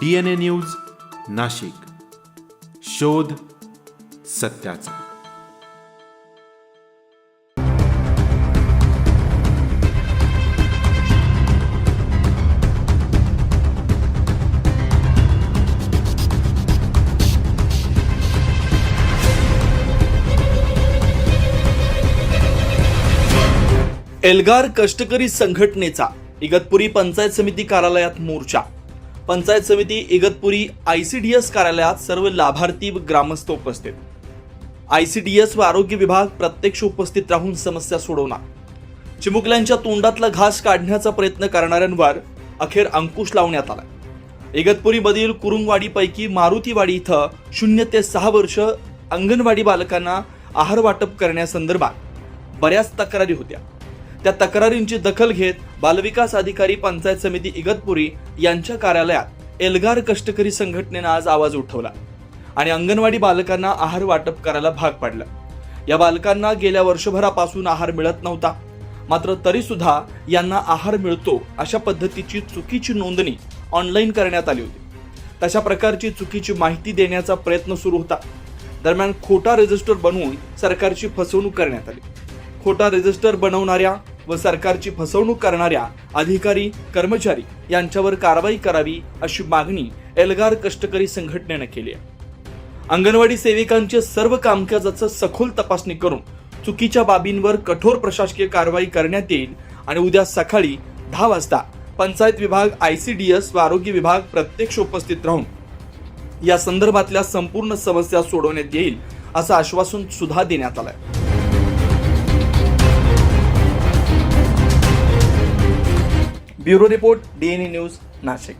D N A news Nashik. शोध सत्याचा. एल्गार कष्टकरी संघटनेचा इगतपुरी पंचायत समिती कार्यालयात मोर्चा. पंचायत समिती Igatpuri I C D S कार्यालयात सर्व लाभार्थी व ग्रामस्थ उपस्थित. आय सी डी एस व आरोग्य विभाग प्रत्यक्ष उपस्थित राहून समस्या सोडवणार. चिमुकल्यांच्या तोंडातला घास काढण्याचा प्रयत्न करणाऱ्यांवर अखेर अंकुश लावण्यात आला इगतपुरीमधील कुरुंगवाडीपैकी मारुतीवाडी इथं शून्य ते सहा वर्ष अंगणवाडी बालकांना आहार वाटप करण्यासंदर्भात बऱ्याच तक्रारी होत्या. त्या तक्रारींची दखल घेत बालविकास अधिकारी पंचायत समिती इगतपुरी यांच्या कार्यालयात एल्गार कष्टकरी संघटनेनं आज आवाज उठवला आणि अंगणवाडी बालकांना आहार वाटप करायला भाग पाडलं. या बालकांना गेल्या वर्षभरापासून आहार मिळत नव्हता. मात्र तरी सुद्धा यांना आहार मिळतो अशा पद्धतीची चुकीची नोंदणी ऑनलाईन करण्यात आली होती. तशा प्रकारची चुकीची माहिती देण्याचा प्रयत्न सुरू होता. दरम्यान खोटा रजिस्टर बनवून सरकारची फसवणूक करण्यात आली. खोटा रजिस्टर बनवणाऱ्या व सरकारची फसवणूक करणाऱ्या अधिकारी कर्मचारी यांच्यावर कारवाई करावी अशी मागणी एल्गार कष्टकरी संघटनेनं केली आहे. अंगणवाडी सेविकांचे सर्व कामकाजाचं सखोल तपासणी करून चुकीच्या बाबींवर कठोर प्रशासकीय कारवाई करण्यात येईल आणि उद्या सकाळी दहा वाजता पंचायत विभाग आय सी डी व आरोग्य विभाग प्रत्यक्ष उपस्थित राहून या संदर्भातल्या संपूर्ण समस्या सोडवण्यात येईल असं आश्वासन सुद्धा देण्यात आलंय. Bureau report DNA news Nashik